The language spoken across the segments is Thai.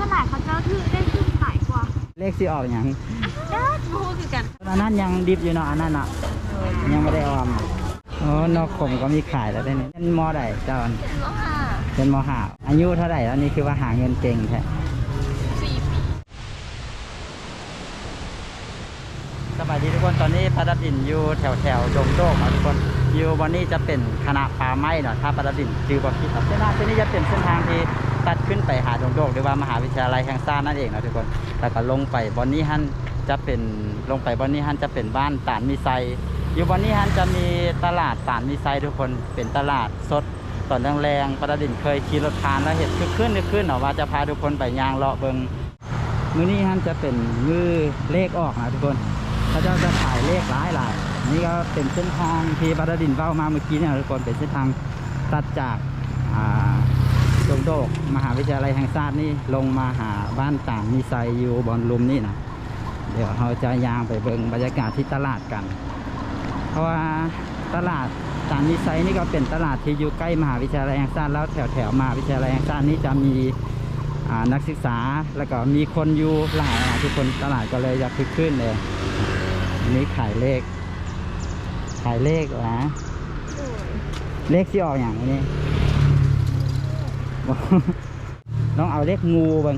สลายเขาเจ้าถือได้ขึ้นขายกว่าเลขสิออกอย่างเด้อโมคือกันอันนั้นยังดิบอยู่เนาะอันนั้นเนาะยังไม่ได้ออมอ๋อนอกขมก็มีขายแล้วได้นี่เป็นมอใดเจ้าอันเนาะค่ะเป็นมหาอายุเท่าไหร่แล้วนี่คือว่าหาเงินเก่งแท้ สี่ปี สบาย ดีทุกคนตอนนี้พระดับดินอยู่แถวแถวๆดงโดกนะทุกคนอยู่วันนี้จะเป็นคณะป่าไม้เนาะถ้าพระดับดินจือบอคิดเส้นทางเส้นนี้จะเป็นเส้นทางที่ตัดขึ้นไปหาดงโดกหรือว่ามหาวิทยาลัยแห่งชาตินั่นเองนะทุกคนแล้วก็ลงไปบอนนี้ฮันจะเป็นลงไปบอนนี้ฮันจะเป็นบ้านตานมีไซอยู่บอนนี้ฮันจะมีตลาดตานมีไซทุกคนเป็นตลาดสดตอนแรงๆพระดับดินเคยขี่รถผ่านแล้วเห็นคึกขึ้นขึ้นเนาะว่าจะพาทุกคนไปยางเลาะเบิงมือนี้ฮันจะเป็นมือเลขออกนะทุกคน เขาจะจะขายเลขหลายหลายนี่ก็เป็นเส้นทางที่บารดินเบ้ามาเมื่อกี้เนี่ยทุกคนเป็นเส้นทางตัดจากอ่าดงโดกมหาวิทยาลัยแห่งชาตินี่ลงมาหาบ้านต่างมีไซอยู่บอนลุมนี่นะเดี๋ยวเราจะยางไปเบิงบรรยากาศที่ตลาดกัน เพราะว่าตลาดต่างมีไซนี่ก็เป็นตลาดที่อยู่ใกล้มหาวิทยาลัยแห่งชาติแล้วแถวแถวมหาวิทยาลัยแห่งชาตินี่จะมีนักศึกษาแล้วก็มีคนอยู่หลายอะทุกคนตลาดก็เลยจะคึกขึ้นเลย อันนี้ขายเลข ขายเลขเหรอเลขที่ออกอย่างอันนี้ต้องเอาเลขงูบ้าง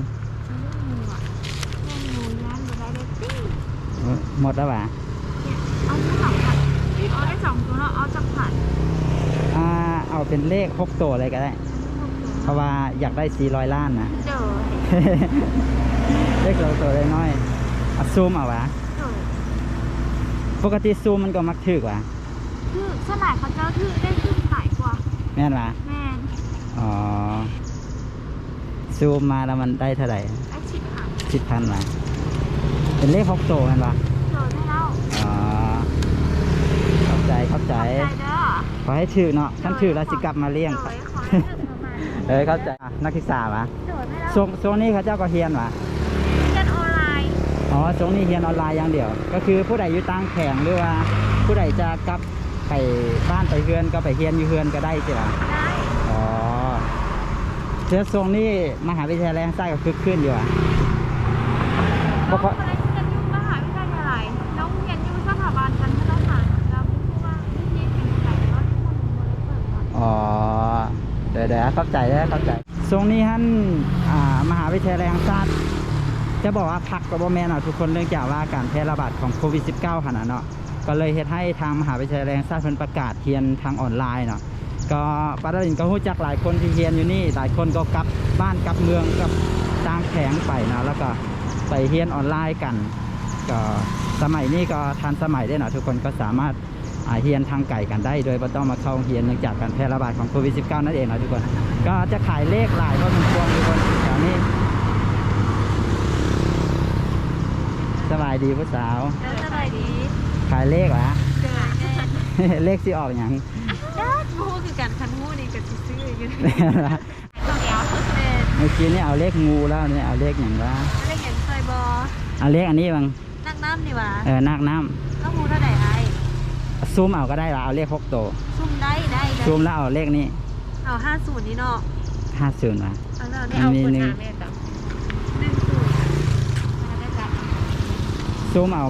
หมดแล้วป่ะเอาสองผัดเอาได้สองตัวเนาะเอาจับผัดอ่าเอาเป็นเลขหกตัวเลยก็ได้ เพราะว่าอยากได้สี่ร้อยล้านนะเลขสองตัวเลยน้อยเอาซูมเอาวะ ปกติซูมมันก็มักถึกวะคือสลายเขาเจ้าถือได้ขึ้นขายกว่า แม่นวะแม่นอ๋อ ซูมมาแล้วมันได้เท่าไหร่ไอ้ชิบหายสิบพันวะเป็นเลขหกตัวกันวะเด้อได้แล้วอ๋อเข้าใจเข้าใจ ใจเด้อขอให้ถือเนาะท่านถือแล้วสิกลับมาเลี้ยงเด้อขอให้ถึงประมาณเอ้ยเข้าใจอะนักศึกษาวะเด้อได้แล้ว ช่วงช่วงนี้เขาเจ้าก็เฮียนวะ เรียนออนไลน์ อ๋อช่วงนี้เฮียนออนไลน์อย่างเดียว ก็คือผู้ใดอยู่ต่างแข่งหรือว่า ผู้ใดจะกลับไปบ้านไปเฮือนก็ไปเฮียนอยู่เฮือนก็ได้ใช่ปะได้อ๋อเชื้อทรงนี่มหาวิทยาลัยแห่งชาติก็คึกขึ้นอยู่อะน้องคนนั้นเรียนอยู่มหาวิทยาลัยน้องเรียนอยู่สถาบันทันตศาสตร์แล้วผู้ว่าที่เรียนอยู่ไหนก็ทุกคนบริเปิดก่อนอ๋อเดี๋ยวเดี๋ยวเข้าใจแล้วเข้าใจทรงนี้ท่านอ่ามหาวิทยาลัยแห่งชาติ จะบอกว่าพักกับโบแมนอะทุกคนเนื่องจากว่าการแพร่ระบาดของโควิด -19 ขนาดเนาะก็เลยเฮ็ดให้ทางมหาวิทยาลัยแห่งชาติเพิ่นประกาศเรียนทางออนไลน์เนาะก็ปาราดินก็รู้จักหลายคนที่เรียนอยู่นี่ หลายคนก็กลับบ้านกลับเมืองกับต่างแข็งไปเนาะแล้วก็ไปเรียนออนไลน์กัน ก็สมัยนี้ก็ทันสมัยได้เนาะทุกคนก็สามารถอาเรียนทางไก่กันได้โดยไม่ต้องมาเข้าเรียนเนื่องจากการแพร่ระบาดของโควิด -19 นั่นเองเนาะทุกคน ก็จะขายเลขหลายพอสมควรทุกคนแถวนี้ สบายดีผู้สาวแล้วสบายดีขายเลขเหรอเจอแน่เลขสิออกอย่างด้านมูคือการคันมูนี่กับซื้ออยู่ตรงเดียวเป็นเมื่อกี้นี่เอาเลขงูแล้วเนี่ยเอาเลขอย่างว่าอะไรอย่างซอยบอเอาเลขอันนี้บ้างนักน้ำนี่หว่าเออนาคน้ก็มูเท่าไหร่ไอ้ำซูมเอาก็ได้ละเอาเลขหกตัวซุ่มได้ได้ได้ซูมแล้วเอาเลขนี้เอาห้าศูนย์นี่เนาะห้าศูนย์มาเอาแล้วได้เอามีคนหนึ่งหาแม่ต่อหนึ่งศูนย์มาได้จ้ะ ซูมเอา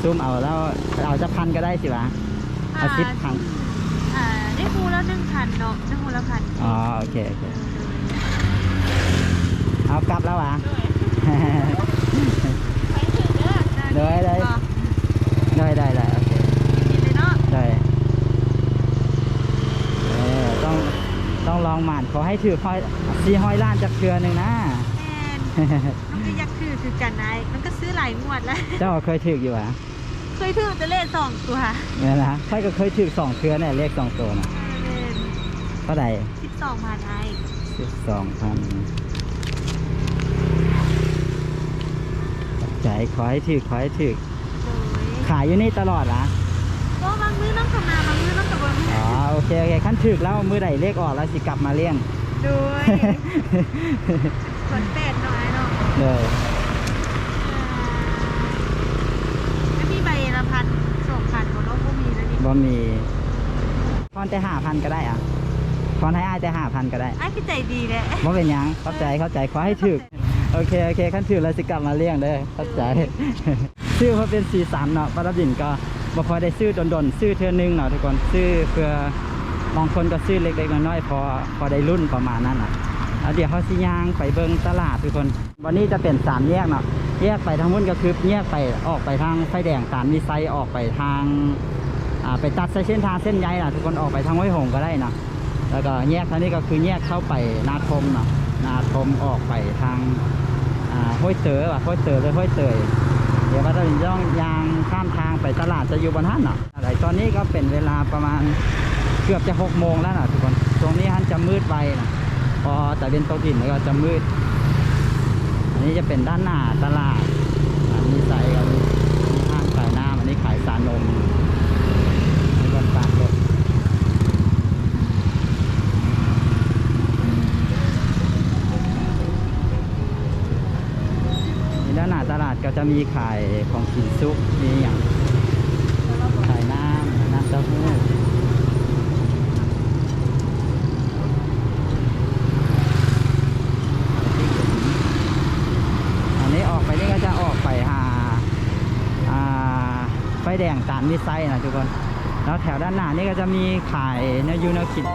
ซูมเอาแล้วเอาจะพันก็ได้สิวะเอาสิบพันอ่าได้มูแล้วหนึ่งพันเนาะได้มูแล้วพันอ๋อโอเคโอเคเอากลับแล้ววะไปเถอะเด้อได้ได้ได้ได้ได้โอเคกินเลยเนาะได้เออต้องต้องลองหมานขอให้ถือห้อยซีห้อยล้านจากเทือหนึ่งนะแมนน้องก็อยักคือคือกันนายมันก็ ซื้อหลายงวดแล้ว เจ้าเคยถืออยู่หวะเคยถือแต่เลขสองตัวเนี่ยนะใครก็เคยถือสองเทือเนี่ยเลขสองตัวนะเท่าไหร่สิบสองพันไอสิบสองพันใจขอให้ถือขอให้ถือโดยขายอยู่นี่ตลอดละก็บางมื้อน้องทำนาบางมื้อน้องกับบนอ๋อโอเคโอเคขั้นถือแล้วมือใดเลขออกแล้วสิกลับมาเลี้ยงโดยคนเป็ดหน่อยเนาะเลย ไม่มีใบละพันสองพันของน้องก็ มีแล้วนี่บ่มีทอนแต่ห้าพันก็ได้อะทอนให้อ้ายแต่ห้าพันก็ได้ไอ้พี่ใจดีแหละบ่เป็นหยังเข้าใจเข้าใจขอให้ถึกโโอเคโอเคขั้นถือแล้วสิกลับมาเลี้ยงเด้อเข้าใจซื้อเพราะเป็นสีสันเนาะปลาดินก็บ่พอได้ซื้อดนๆซื้อเทื่อนึงเนาะทุกคนซื้อเพื่อบางคนก็ซื้อเล็กๆน้อยๆพอพอได้รุ่นประมาณนั้นน่ะแล้วเดี๋ยวเขาสิย่างไปเบิ่งตลาดทุกคน วันนี้จะเป็นสามแยกเนาะแยกไปทางนู้นก็คือแยกไปออกไปทางไฟแดงสารมีไซออกไปทางอ่า ไปตัดเส้นทางเส้นใยน่ะทุกคนออกไปทางห้วยหงก็ได้นะแล้วก็แยกทางนี้ก็คือแยกเข้าไปนาทมนะนาทมออกไปทางห้วยเต๋อว่ะห้วยเต๋อเลยห้วยเตยเดี๋ยวว่าเราจะต้องยางข้ามทางไปตลาดจะอยู่บนท่านเนาะอะไรตอนนี้ก็เป็นเวลาประมาณเกือบจะหกโมงแล้วนะทุกคน ตรงนี้ท่านจะมืดไปนะพอแต่เป็นตกดินแล้วก็จะมืด อันนี้จะเป็นด้านหน้าตลาดอันนี้ใส่กับมีห้างขายน้ำอันนี้ขายสารนม จะมีขายของกินซุปมีอย่างขายน้ำน้ำเต้าหู้อันนี้ออกไปนี่ก็จะออกไปหาไฟแดงตานมิไซนะทุกคน แล้วแถวด้านหน้านี่ก็จะมีขายเนื้อยูเนื้อคิด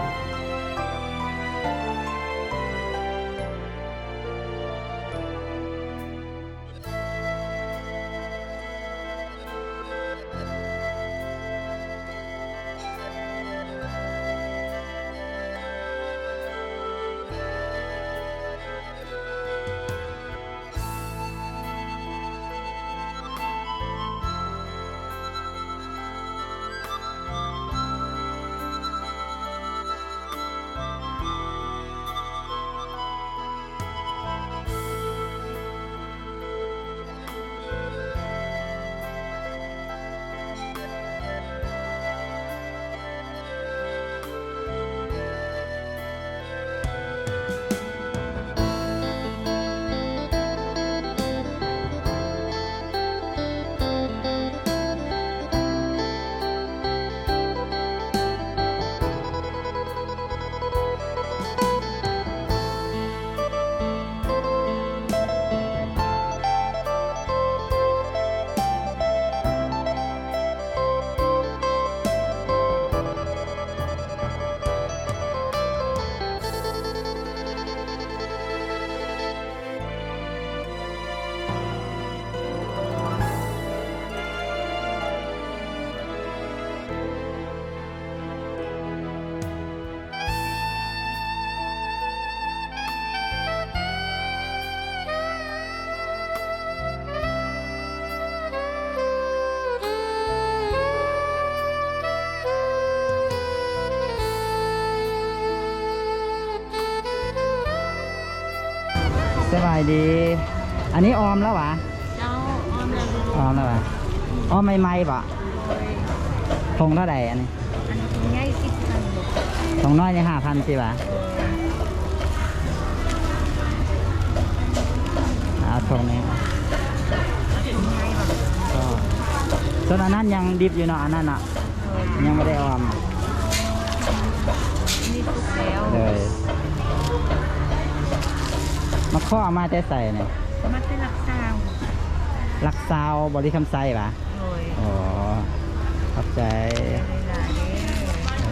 สบายดี อันนี้ออมแล้ววะเจ้าออมแล้วออมแล้ววะออมใหม่ๆปะทงเท่าใดอันนี้อันนี้ง่ายสิบพันลูกทงน้อยในห้าพันสิปะเอาทงนี้เอาง่ายแบบก็ส่วนอันนั้นยังดิบอยู่เนาะอันนั้นอะยังไม่ได้ออมนี่สุกแล้วเลย มาข้อมาแต่ใส่เนี่ยมาเป็นหลักสาวลักซาวบริคำไซปะโดยอ๋อขอบใจเวลาเด้เ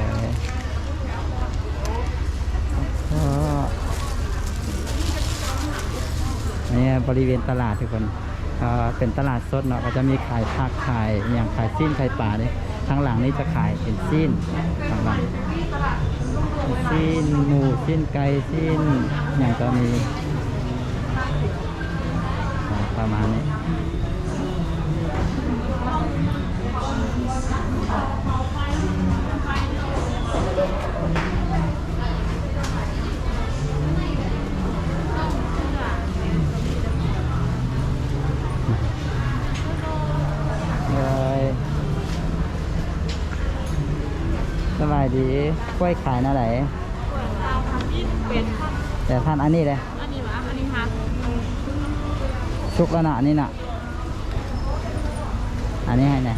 ออก็เนี่ยบริเวณตลาดทุกคนก็เป็นตลาดสดเนาะก็จะมีขายผักขายอย่างขายสิ้นขายป่าเนี่ยทางหลังนี้จะขายเป็นสิ้นทางหลังสิ้นหมูสิ้นไก่สิ้นอย่างก็มีอ่า ประมาณนี้เลยสบายดีกล้วยขายหน่าไหนเป็นค่ะแต่ท่านอันนี้เลย อันนี้วะอันนี้ฮัก ชุกแล้วนะอันนี้น่ะอันนี้ให้ไหนอย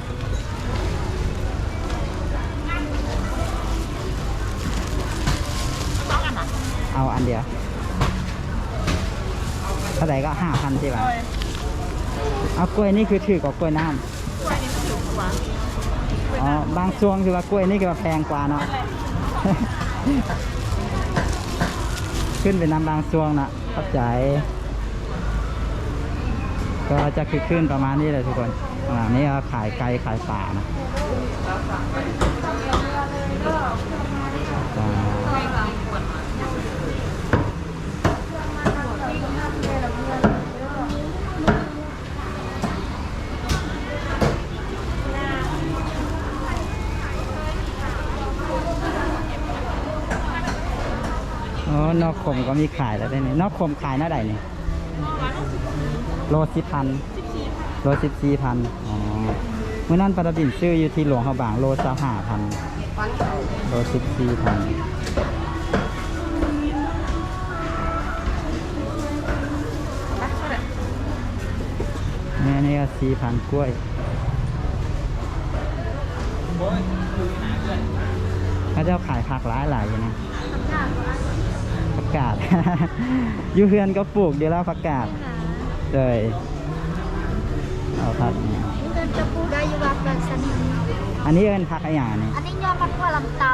เอาอันเดียวท่าไหร่ก็ห้าพันใช่ป่ะเอากล้วยนี่คือถือกว่ากล้วยน้ำกล้วยนี่มันถูกกว่าอ๋อบางช่วงคือว่ากล้วยนี่คือว่าแพงกว่าเนาะขึ้นไปนำบางช่วงนะเข้าใจ ก็จะคือขึ้นประมาณนี้เลยทุกคนอ่านี่ก็ขายไก่ขายป่านะอ๋อนอกขมก็มีขายแล้วได้นี่นอกขมขายหน้าใดนี่ โลสิบพันโลสิบสี่พันอ๋อเมื่อนั้นปลาบินซื้ออยู่ที่หลวงเขาบางโลจะห้าพันโลสิบสี่พันแม่นี่ก็สี่พันกล้วยพระเจ้าขายผักหลายหลายอยู่นะผักกาดอยู่เฮือนก็ปลูกเดี๋ยวแล้วผักกาด เลยเอาผักเนี่ยเดินจะพูดได้อยู่ว่าเป็นสนิท อันนี้เอินผักอะไรอย่างนี้อันนี้ยอมมันทั่วลำเตา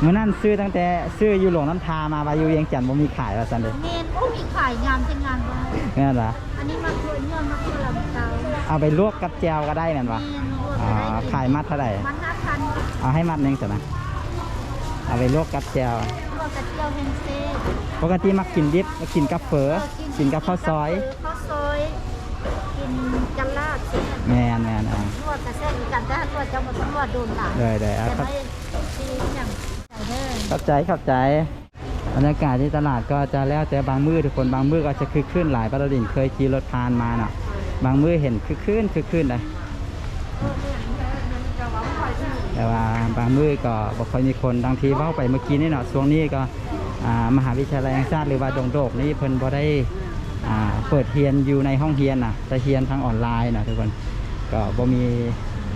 เมื่อนั้นซื้อตั้งแต่ซื้ออยู่หลวงน้ำทามาว่าอยู่เวียงจันทร์บ่มีขายว่าซั่นเด้เมนผู้มีขายงามเป็นงานบ้านแม่นล่ะอันนี้มาทั่วยอมมาทั่วลำเตาเอาไปลวกกับแจวก็ได้แม่นเมวะนรวมอ๋อได้ขายมัดเท่าไหร่มันห้าพันเอาให้มัดหนึงสินะเอาไปลวกกับแจวรวมกระเจียวเฮนเซ่ปกติมักกินดิบมักกินกับเฝอกินกับข้าวซอย ข้าวซอย กินกันลาดเช่นแม่นแม่นอะนวดกระเส้นกันแต่นวดจะมาต้องนวดโดนหลังเลยเลยเอาแต่ครับไม่ซีอย่างใส่เด้อเข้าใจเข้าใจบรรยากาศที่ตลาดก็จะแล้วแต่บางมือทุกคนบางมือก็จะคึกคืนหลายปลาดินเคยขี่รถผ่านมาเนาะบางมือเห็นคึกคืนคึกคืนเลยแต่ว่าบางมือก็บ่ค่อยมีคนบางทีเว้าไปเมื่อกี้นี่เนาะช่วงนี้ก็อ่ามหาวิทยาลัยแห่งชาติหรือว่าดงโดกนี่เพิ่นบ่ได้อ่า เปิดเรียนอยู่ในห้องเรียนน่ะแต่เรียนทางออนไลน์นะทุกคนก็บ่มี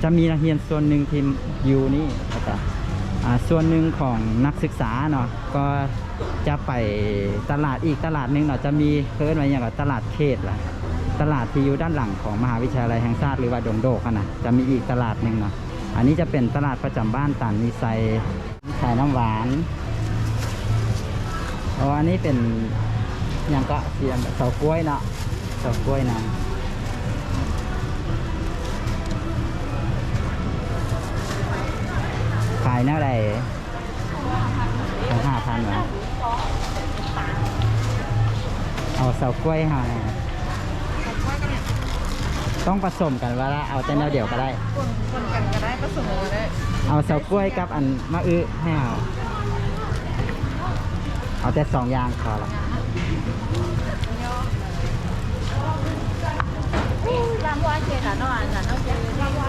จะมีนักเรียนส่วนหนึ่งที่อยู่นี่แล้วก็ส่วนหนึ่งของนักศึกษาเนาะก็จะไปตลาดอีกตลาดหนึ่งเนาะจะมีเพิ่นว่าอย่างกับตลาดเขตล่ะตลาดที่อยู่ด้านหลังของมหาวิทยาลัยแห่งชาติหรือว่าดงโดกนะจะมีอีกตลาดหนึ่งเนาะอันนี้จะเป็นตลาดประจำบ้านตันมีไซขายน้ำหวานอ๋ออันนี้เป็น ย่างก็เสียงเสากล้วยเนาะเสากล้วยนะขายเท่าไหร่ห้าพันเหรอเอาเสากล้วยให้ต้องผสมกันว่าละเอาแต่แนวเดียวก็ได้คนกันก็ได้ผสมกันก็ได้ เอาเสากล้วยกับอันมะอื้อให้เอาเอาแต่สองอย่างพอละ รำ ว่าเจ๊ค่ะน้องอ่านค่ะน้องเจ๊รำว่า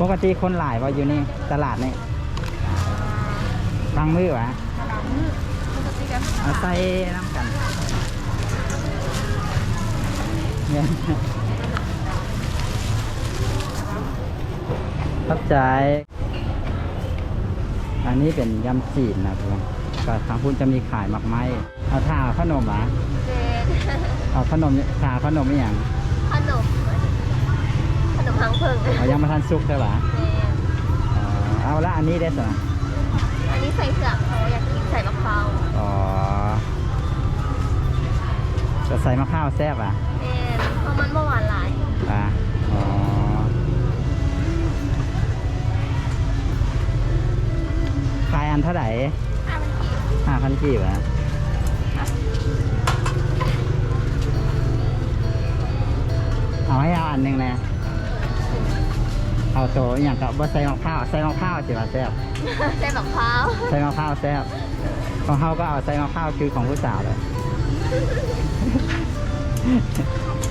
ปกติคนหลายว่าอยู่นี่ ตลาดนี่บางมือวะปกติกันเอาใส่น้ำกันเนี่ยเข้าใจ อันนี้เป็นยำจีนนะทุกคนก็ทางพุ่นจะมีขายหมักไม้เอาท่าขนมเหรอะเจนเอาขนมทาขนมอหย่างขนมขนมหังเพิงเอายังมาทันซุกใช่ปะเจนอ๋อเอาละอันนี้ได้สิอันนี้ใส่เผือกเขาอยากกินใส่มะพร้าวอ๋อจะใส่มะพร้าวแซ่บอะเจนเพราะมันเมื่อวานหลายอะายอันเท่าไหร่ห้าพันกีบห้าพันกีบอะเอาให้เอาอันหนึ่งนะ เอาโตวอหย่างกับว่าใส่มะพร้าวใส่มะพร้าวสิว่าแซ่บใส่มะพร้าวใส่มะพร้าวแซ่บของเขาก็เอาใส่มะพร้าวคือของผู้สาวเลย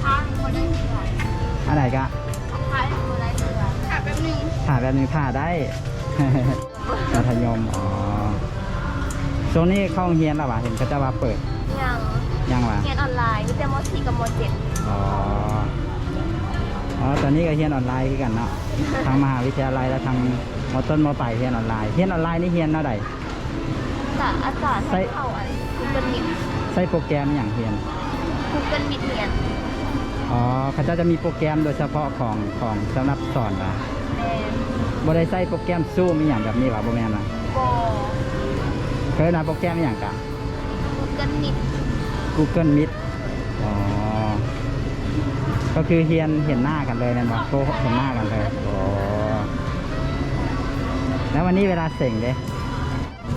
ข้างคนได้เผือกอันไหนก็ข้างคนได้เผือกค่ะแป๊บนึงผ่าแบบนี้ผ่าได้ มัธยมอ๋อช่วงนี้เข้าโรงเรียนแล้ววะเห็นเขาจะว่าเปิดยังยังวะเรียนออนไลน์วิทยามสี่กับโมเจ็ดอ๋ออ๋ออ๋อตอนนี้ก็เรียนออนไลน์คือกันเนาะทางมหาวิทยาลัยและทางมอต้นมอปลายเรียนออนไลน์เรียนออนไลน์นี่เรียนเท่าใดแต่อาจารย์ให้เข้าอะไรกูเกิลมิดใช้โปรแกรมอย่างเรียนกูเกิลมิดเรียนอ๋อเขาเจ้าจะมีโปรแกรมโดยเฉพาะของของสำหรับสอนว่ะแมน บ่ได้ใช้โปรแกรมซูมีอย่างแบบนี้ว่ะบ่แม่นว่ะโกเคยนะโปรแกรมอหย่างกะ กูเกิลมิด Google Meet อ๋อ ก็คือเรียนเห็นหน้ากันเลยนั่นบ่โทรเห็นหน้ากันเลยอ๋อแล้ววันนี้เวลาเส่งเด้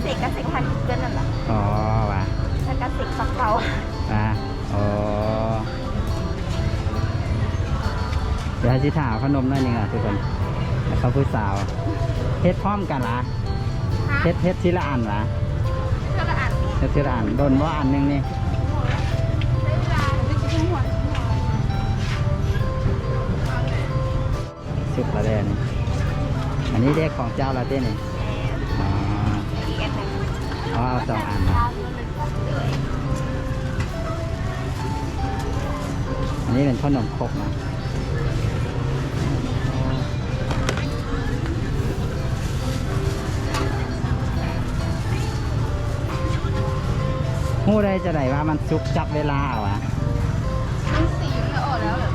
เสกกับเสกทางกูเกิลนั่นแหละอ๋อว่ะแล้วก็เสกปักเตาอะอ๋อเดี๋ยวให้ชิถามขนมหน่อยหนึงอะทุกคนแล้ว เขาพูดสาวเฮ็ดพร้อมกันละเฮ็ดเฮ็ดทีละอันละเพื่อละอ่านเฮ็ดทีละอันโดนว่าอันหนึงนี่ใช้เวลาไปกินหัวชิ้นหัวสุดละเดนอันนี้เรียกของเจ้าละเต้นี่แมนอ๋ออีกอันหนึ่งอ๋อเอาสองอันนะเลยอันนี้เป็นขนมครกนะ หู้ได้จะไหนว่ามันซุกจับเวลาเอาอะมันสีมันก็ออกแล้วแบบ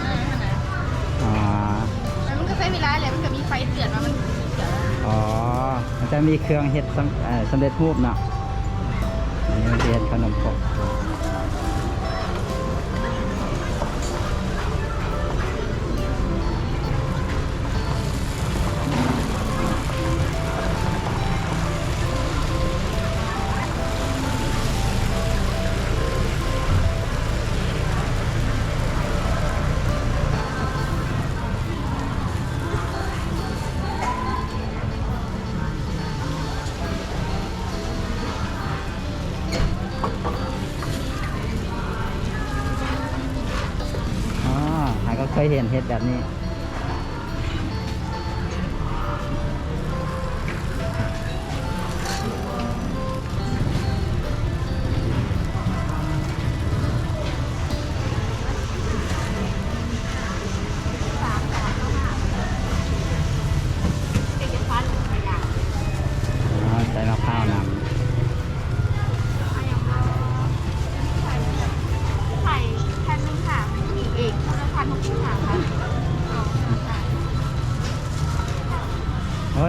อ่าขนาดอ๋อแล้วมันก็ใช้เวลาแหละมันก็มีไฟเตือนว่ามันสีเขียวแล้วอ๋อ มันจะมีเครื่องเห็ดสำเอ่อสำเร็จรูปเนาะอันนี้มันจะเห็ดขนมครก เห็นเห็ดแบบนี้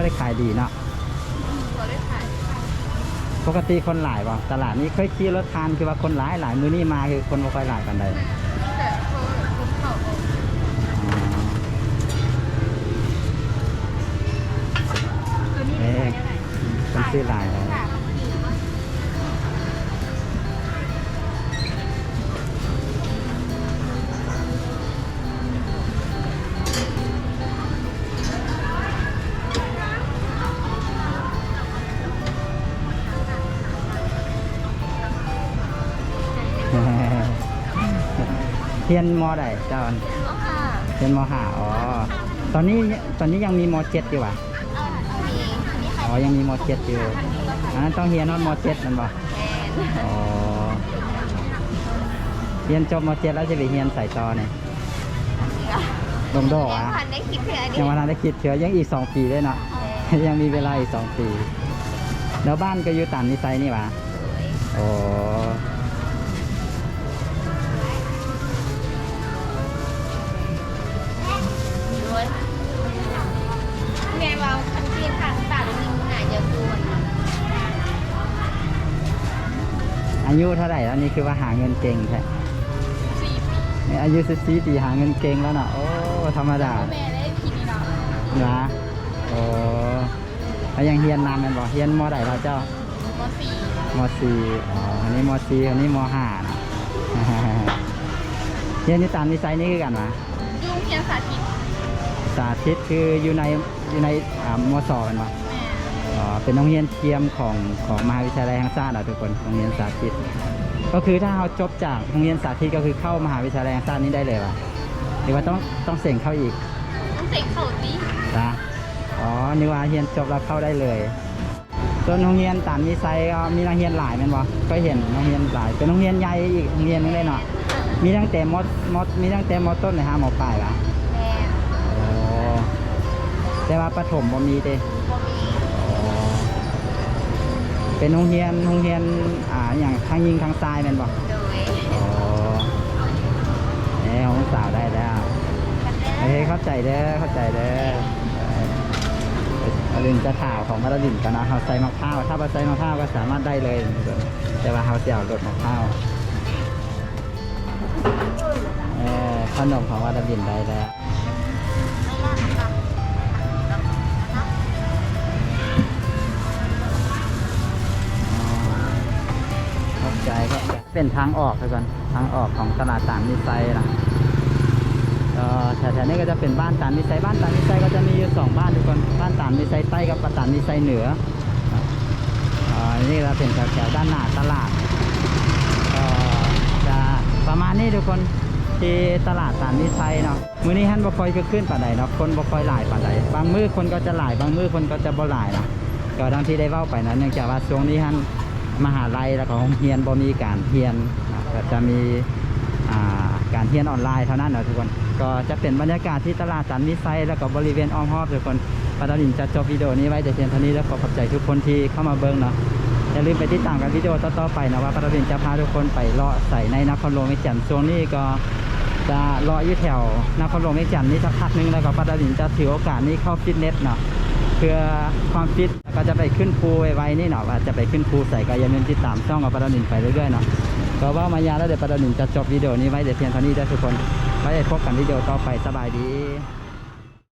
ได้ขายดีเนาะตัวได้ขายปกติคนหลายป่ะตลาดนี้เคยขี่รถทานคือว่าคนหลายหลายมือนี่มาคือคนไม่ค่อยหลายกันใดแต่พอคนเข่าออกอ๋อตัวนี้ได้เท่าไหร่คนซื้อหลายเลย ค่ะเทียนมอใดเจ้าอันแล้วค่ะเทียนมห้าอ๋อ ตอนนี้ตอนนี้ยังมีมเจ็ดอยู่ว่ะมีมีใครอ๋อ ยังมีมเจ็ดอยู่อันนั้นต้องเรียนว่ามเจ็ดนั่นป่ะแมนอ๋อ เรียนจบมเจ็ดแล้วจะไปเรียนใส่ต่อเนี่ยลงโดดยังอะพันได้คิดเพื่ออันนี้ยังวันนั้นได้คิดเถือยังอีกสองปีด้วยเนาะ ยังมีเวลาอีกสองปี แล้วบ้านก็อยู่ตามนิสัยนี่หวะโอ้ อายุเท่าไหร่แล้วนี่คือว่าหาเงินเก่งแท้สี่ปีนี่อายุสิบสี่ปีหาเงินเก่งแล้วเนาะโอ้ธรรมดาแม่ได้พีนี่เนาะนะโอ้แล้วยังเฮียนนานแมันบอกเฮียนมอใดเราเจ้ามสี่มสี่อ๋ออันนี้มสี่อันนี้มห้านะเฮียนอยู่ตามนิสัยนี่คือกันวะยุ่งเพียงสาธิตสาธิตคืออยู่ในอยู่ในอ่ามสกันปะแม่อ๋อ เป็นโรงเรียนเทียมของของมหาวิทยาลัยแห่งชาติเหรอทุกคนโรงเรียนสาธิต ก็คือถ้าเราจบจากโรงเรียนสาธิตก็คือเข้ามหาวิทยาลัยแห่งชาตินี้ได้เลยวะหรือว่าต้องต้องเสี่ยงเข้าอีกต้องเสกเข่าตีนะอ๋อนึกว่าเรียนจบแล้วเข้าได้เลยส่วนโรงเรียนตามนิสัยก็มีนักเรียนหลายแม่นบ่ก็เห็นโรงเรียนหลายเป็นโรงเรียนใหญ่อีกโรงเรียนนึงเลยเนาะมีตั้งแต่มอมอมีตั้งแต่มอต้นเลยฮะมอปลายละแมแต่ว่าประถมบ่มีเด้ เป็นโรงเรียนโรงเรียนอ่าอย่างทางยิงทางซ้ายแม่นบ่โดยอ๋อเอ้ของสาวได้แล้วกันโอเด้เคอเข้าใจเด้อเข้าใจเด้ออลินจะข่าวของมาลดินกันนะเขาใส่มะพร้าวถ้าเราใส่มะพร้าวก็สามารถได้เลย แต่ว่าเขาเสี่ยวรดมะพร้าวเออขนมของมาลดินได้แล้ว ใจก็เป็นทางออกเลยก่อนทางออกของตลาดตามมิไซนะก็แถวๆนี้ก็จะเป็นบ้านตามมิไซบ้านตามมิไซก็จะมีอยู่สองบ้านทุกคนบ้านตามมิไซใต้กับตามมิไซเหนืออนี่ก็เป็นแถวๆด้านหน้าตลาดก็จะประมาณนี้ทุกคนที่ตลาดตามมิไซเนาะมื้อนี้ฮันบ่คอยคือขึ้นป่าใดเนาะคนบ่คอยหลายปาใดบางมื้อคนก็จะหลายบางมื้อคนก็จะบ่หลายเนาะก็ดังที่ได้เว้าไปนั้นเนื่องจากว่าช่วงนี้ฮัน มหาลัยแล้วก็โรงเรียนบ่มีการเรียนก็จะมีการเรียนออนไลน์เท่านั้นนะทุกคน ก็จะเป็นบรรยากาศที่ตลาดสันมิไซแล้วก็บริเวณอ้อมรอบทุกคนปาดาลินจะจบวิดีโอนี้ไว้แต่เพียงเท่านี้แล้วขอขอบใจทุกคนที่เข้ามาเบิ่งเนาะอย่าลืมไปติดตามกันวิดีโอต่อๆไปนะว่าปาดาลินจะพาทุกคนไปเลาะใส่ในนครหลวงวิจันทร์ช่วงนี้ก็จะเลาะอยู่แถวนครหลวงวิจันทร์นี่สักพักหนึงแล้วก็ปาดาลินจะถือโอกาสนี้เข้าฟิตเนสเนาะ พื่อความฟิตก็จะไปขึ้นภูไว้นี่เนาะว่าจะไปขึ้นภูใส่ก็อย่าลืมติดตามช่องของปาดานินไปเรื่อยๆเนาะก็ว่ามายาแล้วเดี๋ยวปาดานินจะจบวิดีโอนี้ไว้เดี๋ยวเพียงเท่านี้ได้ทุกคนไว้พบกันวิดีโอต่อไปสบายดี